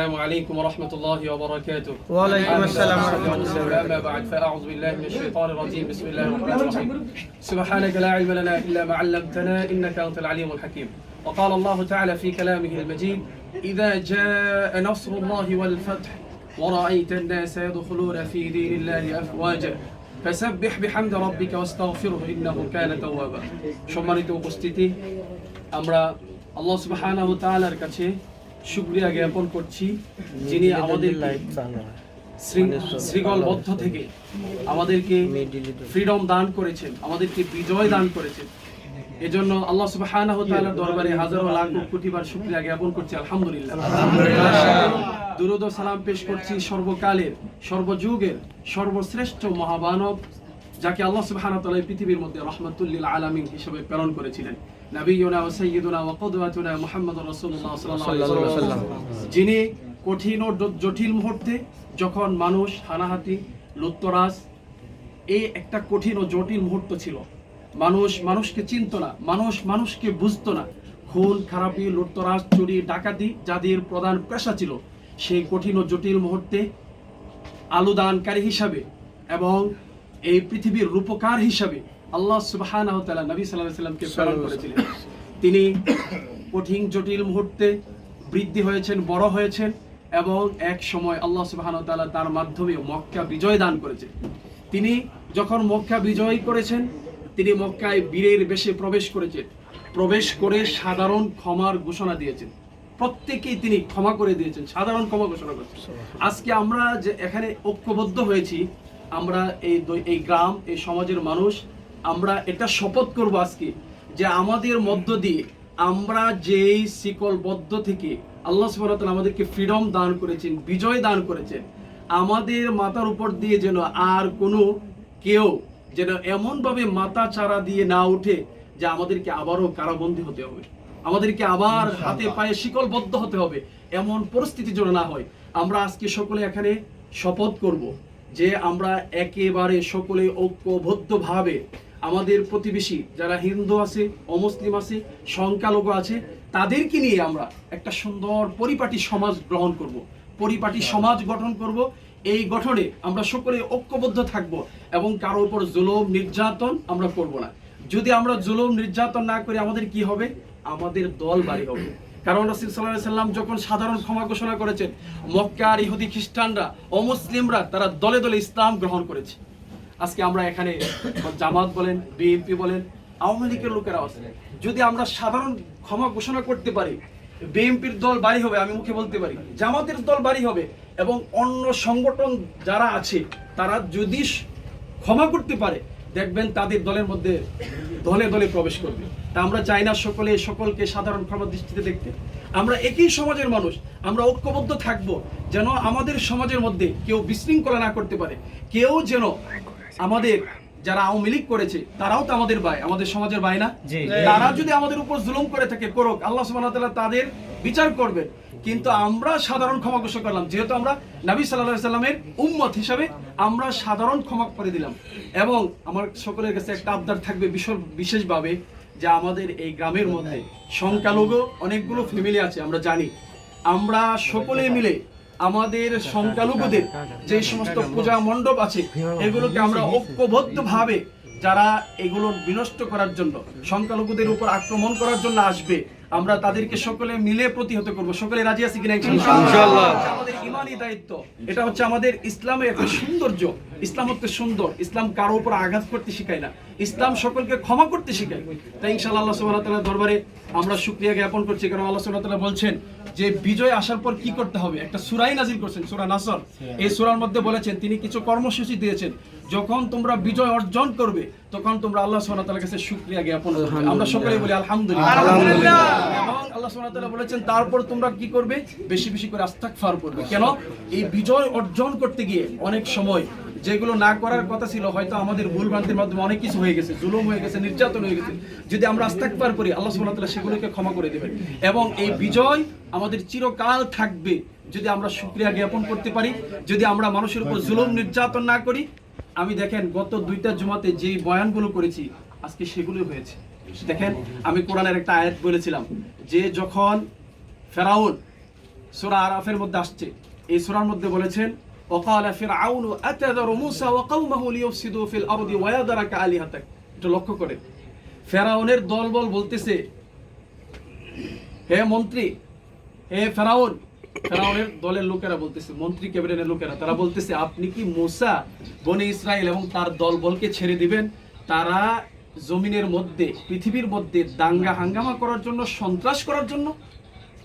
السلام عليكم ورحمة الله وبركاته وعليكم السلام ورحمة الله وبركاته. أما بعد فأعوذ بالله من الشيطان الرجيم بسم الله الرحمن الرحيم سبحانك لا علم لنا إلا ما علمتنا إنك أنت العليم الحكيم وقال الله تعالى في كلامه المجيد إذا جاء نصر الله والفتح ورأيت الناس يدخلون في دين الله أفواجا فسبح بحمد ربك واستغفره إنه كان توابا সম্মানিত উপস্থিতি আমরা আল্লাহ সুবহানাহু ওয়া তাআলার কাছে শুকরিয়া জ্ঞাপন করছি যিনি আমাদের শৃঙ্খলবদ্ধ থেকে আমাদেরকে ফ্রিডম দান করেছেন আমাদেরকে বিজয় দান করেছেন। এজন্য আল্লাহ সুবহানাহু ওয়া তাআলার দরবারে হাজারো লাখ কোটিবার শুকরিয়া জ্ঞাপন করছি আলহামদুলিল্লাহ। দুরুদ ও সালাম পেশ করছি সর্বকালের সর্বযুগের সর্বশ্রেষ্ঠ মহাবানব যাকে আল্লাহ সুবহানাহু ওয়া তাআলা পৃথিবীর মধ্যে রহমাতুল্লিল আলামিন হিসেবে প্রেরণ করেছিলেন। নবিয়ুনা ওয়া সাইয়্যিদুনা ওয়া কুদওয়াতুনা মুহাম্মদুর রাসূলুল্লাহ সাল্লাল্লাহু আলাইহি ওয়াসাল্লাম। যিনি কঠিন ও জটিল মুহূর্তে যখন মানুষ হানাহাতি লুত্তরাজ এই একটা কঠিন ও জটিল মুহূর্ত ছিল মানুষ মানুষকে চিনত না মানুষ মানুষকে বুঝতো না। খুন খারাপি লুটতরাজ চুরি ডাকাতি যাদের প্রধান পেশা ছিল সেই কঠিন ও জটিল মুহূর্তে আলুদানকারী হিসাবে এবং এই পৃথিবীর রূপকার হিসাবে আল্লাহ সুবহানাহু তাআলা নবী আলাইহি সাল্লামকে প্রেরণ করেছিলেন। তিনি কঠিন জটিল মুহূর্তে বৃদ্ধি হয়েছেন বড় হয়েছেন এবং এক সময় আল্লাহ সুবহানাহু তাআলা তার মাধ্যমে মক্কা বিজয় দান করেছেন। তিনি যখন মক্কা বিজয় করেছেন তিনি মক্কায় বীরের বেশে প্রবেশ করেছেন। প্রবেশ করে সাধারণ ক্ষমার ঘোষণা দিয়েছেন। প্রত্যেকেই তিনি ক্ষমা করে দিয়েছেন সাধারণ ক্ষমা ঘোষণা করেছেন। আজকে আমরা যে এখানে ঐক্যবদ্ধ হয়েছি আমরা এই এই গ্রাম এই সমাজের মানুষ আমরা এটা শপথ করব আজকে যে আমাদের মধ্য দিয়ে আমরা যেই শিকলবদ্ধ থেকে আল্লাহ তাআলা আমাদেরকে ফ্রিডম দান করেছেন বিজয় দান করেছেন আমাদের মাথার উপর দিয়ে যেন আর কোনো কেউ যেন এমনভাবে মাথা চারা দিয়ে না উঠে যে আমাদেরকে আবারও কারাবন্দী হতে হবে। আমাদেরকে আবার হাতে পায়ে শিকলবদ্ধ হতে হবে এমন পরিস্থিতি যেন না হয়। আমরা আজকে সকলে এখানে শপথ করব যে আমরা একেবারে সকলে ঐক্যবদ্ধভাবে আমাদের প্রতিবেশী যারা হিন্দু আছে অমুসলিম আছে সংখ্যালঘু আছে তাদেরকে নিয়ে আমরা একটা সুন্দর পরিপাটি সমাজ গ্রহণ করব। পরিপাটি সমাজ গঠন করব। এই গঠনে আমরা সকলে ঐক্যবদ্ধ থাকব এবং কারও উপর জুলুম নির্যাতন আমরা করব না। যদি আমরা জুলুম নির্যাতন না করি আমাদের কি হবে? আমাদের দল বাড়ি হবে। কারণ রসুল সাল্লাহ সাল্লাম যখন সাধারণ ক্ষমা ঘোষণা করেছেন মক্কার ইহুদি খ্রিস্টানরা অমুসলিমরা তারা দলে দলে ইসলাম গ্রহণ করেছে। আজকে আমরা এখানে জামাত বলেন বিএনপি বলেন, আওয়ামী লীগের লোকেরাও আছে। যদি আমরা সাধারণ ক্ষমা ঘোষণা করতে পারি বিএনপির দল বাড়ি হবে, আমি মুখে বলতে পারি, জামাতের দল বাড়ি হবে এবং অন্য সংগঠন যারা আছে, তারা যদি ক্ষমা করতে পারে, দেখবেন তাদের দলের মধ্যে দলে দলে প্রবেশ করবে। তা আমরা চাই না সকলে সকলকে সাধারণ ক্ষমা দৃষ্টিতে দেখতে। আমরা একই সমাজের মানুষ, আমরা ঐক্যবদ্ধ থাকব, যেন আমাদের সমাজের মধ্যে কেউ বিশৃঙ্খলা না করতে পারে। কেউ যেন আমাদের যারা আওয়ামী লীগ করেছে তারাও তো আমাদের ভাই আমাদের সমাজের ভাই না? তারা যদি আমাদের উপর জুলুম করে থাকে করুক আল্লাহ সুবহানাহু তাআলা তাদের বিচার করবেন কিন্তু আমরা সাধারণ ক্ষমা ঘোষণা করলাম যেহেতু আমরা নবী সাল্লাল্লাহু আলাইহি সাল্লামের উম্মত হিসাবে আমরা সাধারণ ক্ষমা করে দিলাম। এবং আমার সকলের কাছে একটা আবদার থাকবে বিশেষ- বিশেষভাবে যে আমাদের এই গ্রামের মধ্যে সংখ্যালঘু অনেকগুলো ফ্যামিলি আছে আমরা জানি। আমরা সকলে মিলে আমাদের সংখ্যালঘুদের যে সমস্ত পূজা মণ্ডপ আছে এগুলোকে আমরা ঐক্যবদ্ধভাবে যারা এগুলো বিনষ্ট করার জন্য সংখ্যালঘুদের উপর আক্রমণ করার জন্য আসবে আমরা তাদেরকে সকলে মিলে প্রতিহত করব। সকলে রাজি আছি কিনা ইনশাআল্লাহ। আমাদের ইমানি দায়িত্ব। এটা হচ্ছে আমাদের ইসলামের একটা সৌন্দর্য। ইসলাম হচ্ছে সুন্দর। ইসলাম কারও উপর আঘাত করতে শেখায় না। ইসলাম সকলকে ক্ষমা করতে শেখায় তাই ইনশাআল্লাহ আল্লাহ সুবহানাহু ওয়া দরবারে আমরা শুকরিয়া জ্ঞাপন করছি কারণ আল্লাহ সুবহানাহু ওয়া তাআলা বলছেন যে বিজয় আসার পর কি করতে হবে? একটা সূরাই নাজিল করছেন সূরা নাসর। এই সূরার মধ্যে বলেছেন তিনি কিছু কর্মসূচি দিয়েছেন। যখন তোমরা বিজয় অর্জন করবে তখন তোমরা আল্লাহ সুবহানাহু তাআলার কাছে শুকরিয়া জ্ঞাপন করবে। আমরা সকলে বলি আলহামদুলিল্লাহ। এবং আল্লাহ সুবহানাহু তাআলা বলেছেন তারপর তোমরা কি করবে? বেশি বেশি করে আস্তাগফার করবে। কেন? এই বিজয় অর্জন করতে গিয়ে অনেক সময় যেগুলো না করার কথা ছিল, হয়তো আমাদের ভুল ভ্রান্তির মাধ্যমে অনেক কিছু হয়ে গেছে, জুলুম হয়ে গেছে, নির্যাতন হয়ে গেছে। যদি আমরা আস্তাগফার করি, আল্লাহ ওয়া সেগুলোকে ক্ষমা করে দেবেন। এবং এই বিজয় আমাদের চিরকাল থাকবে যদি আমরা শুকরিয়া জ্ঞাপন করতে পারি, যদি আমরা মানুষের উপর জুলুম, নির্যাতন না করি। আমি দেখেন, গত দুইটা জুমাতে যেই বয়ানগুলো করেছি, আজকে সেগুলো হয়েছে। দেখেন, আমি কোরআনের একটা আয়াত বলেছিলাম, যে যখন ফেরাউন সোরা আরাফের মধ্যে আসছে, এই সোরার মধ্যে বলেছেন وقال فرعون أتذر موسى وقومه ليفسدوا في الأرض ويذرك آلهتك এটা লক্ষ্য করে ফেরাউনের দলবল বলতেছে হে মন্ত্রী হে ফেরাউন ফেরাউনের দলের লোকেরা বলতেছে মন্ত্রী ক্যাবিনেটের লোকেরা তারা বলতেছে আপনি কি মোসা বনে ইসরায়েল এবং তার দলবলকে ছেড়ে দিবেন তারা জমিনের মধ্যে পৃথিবীর মধ্যে দাঙ্গা হাঙ্গামা করার জন্য সন্ত্রাস করার জন্য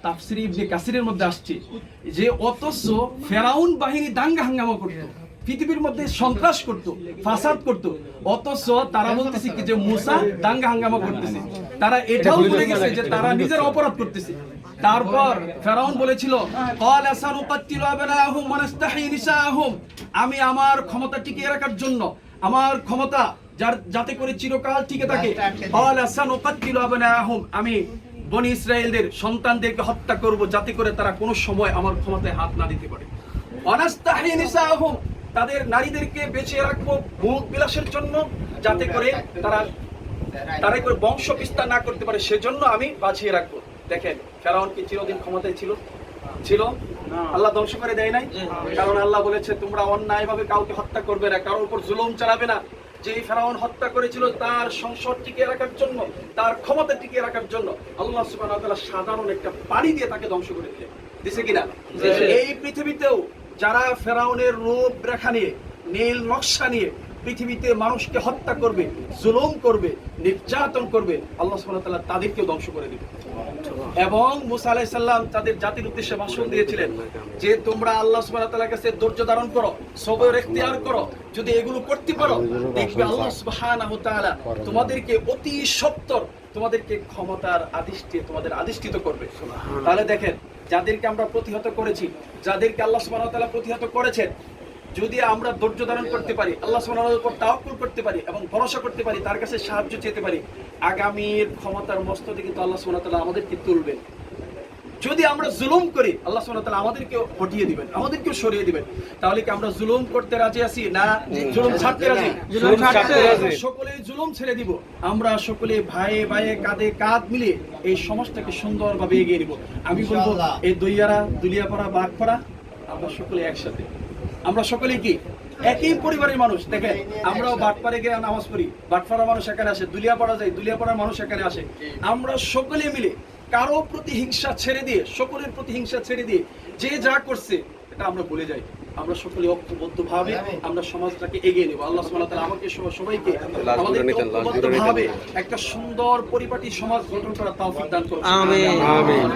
তাফসির ইবনে কাসিরের মধ্যে আসছে যে অথচ ফেরাউন বাহিনী দাঙ্গা হাঙ্গামা করত পৃথিবীর মধ্যে সন্ত্রাস করত ফাসাদ করত। অথচ তারা বলতেছে কি যে মুসা দাঙ্গা হাঙ্গামা করতেছে। তারা এটাও ভুলে গেছে যে তারা নিজের অপরাধ করতেছে। তারপর ফেরাউন বলেছিল আমি আমার ক্ষমতা টিকিয়ে রাখার জন্য আমার ক্ষমতা যার যাতে করে চিরকাল টিকে থাকে আমি বনি ইসরায়েলদের সন্তানদেরকে হত্যা করব যাতে করে তারা কোনো সময় আমার ক্ষমতায় হাত না দিতে পারে। তাদের নারীদেরকে বেঁচে রাখব ভোগ বিলাসের জন্য যাতে করে তারা তারা করে বংশ বিস্তার না করতে পারে। সেজন্য আমি বাঁচিয়ে রাখব। দেখেন ফেরাউন কি চিরদিন ক্ষমতায় ছিল? ছিল? আল্লাহ ধ্বংস করে দেয় নাই? কারণ আল্লাহ বলেছে তোমরা অন্যায় ভাবে কাউকে হত্যা করবে না কারোর উপর জুলুম চালাবে না। যে ফেরাউন হত্যা করেছিল তার সংসদ টিকিয়ে রাখার জন্য তার ক্ষমতা টিকিয়ে রাখার জন্য আল্লাহ সুবাহ সাধারণ একটা পানি দিয়ে তাকে ধ্বংস করে দিলেন। দিছে কিনা? এই পৃথিবীতেও যারা ফেরাউনের রূপ রেখা নিয়ে নীল নকশা নিয়ে পৃথিবীতে মানুষকে হত্যা করবে জুলুম করবে নির্যাতন করবে আল্লাহ তাআলা তাদেরকেও ধ্বংস করে দিবে। এবং মুসা আলাইহিস সালাম তাদের জাতির উদ্দেশ্যে ভাষণ দিয়েছিলেন যে তোমরা আল্লাহ ওয়া কাছে ধৈর্য ধারণ করো সবর ইখতিয়ার করো যদি এগুলো করতে পারো দেখবে আল্লাহ তাআলা তোমাদেরকে অতি সত্তর তোমাদেরকে ক্ষমতার আদিষ্টে তোমাদের আদিষ্ঠিত করবে। তাহলে দেখেন যাদেরকে আমরা প্রতিহত করেছি যাদেরকে আল্লাহ তাআলা প্রতিহত করেছেন যদি আমরা ধৈর্য ধারণ করতে পারি আল্লাহ সুবহানাহু উপর তাওয়াক্কুল করতে পারি এবং ভরসা করতে পারি তার কাছে সাহায্য চেতে পারি আগামীর ক্ষমতার মস্তদে কিন্তু আল্লাহ তাআলা আমাদেরকে তুলবেন যদি আমরা জুলুম করি আল্লাহ তাআলা আমাদেরকে হটিয়ে দিবেন আমাদেরকেও সরিয়ে দিবেন। তাহলে কি আমরা জুলুম করতে রাজি আছি না জুলুম ছাড়তে রাজি? জুলুম ছাড়তে রাজি। সকলে জুলুম ছেড়ে দিব। আমরা সকলে ভাইয়ে ভাইয়ে কাঁধে কাঁধ মিলিয়ে এই সমাজটাকে সুন্দরভাবে এগিয়ে নিব। আমি বলব এই দইয়ারা দুলিয়াপাড়া বাগপাড়া আমরা সকলে একসাথে। আমরা সকলে কি একই পরিবারের মানুষ? দেখেন আমরাও বাটপাড়ে গিয়ে নামাজ পড়ি। বাটপাড়া মানুষ এখানে আসে দুলিয়াপাড়া যাই দুলিয়াপাড়ার মানুষ এখানে আসে। আমরা সকলে মিলে কারও প্রতি হিংসা ছেড়ে দিয়ে সকলের প্রতি হিংসা ছেড়ে দিয়ে যে যা করছে এটা আমরা বলে যাই। আমরা সকলে ঐক্যবদ্ধ ভাবে আমরা সমাজটাকে এগিয়ে নেব। আল্লাহ সুবহানাহু ওয়া তাআলা আমাকে সহ সবাইকে আমাদের ঐক্যবদ্ধ ভাবে একটা সুন্দর পরিপাটি সমাজ গঠন করার তৌফিক দান করুন। আমিন। আমিন।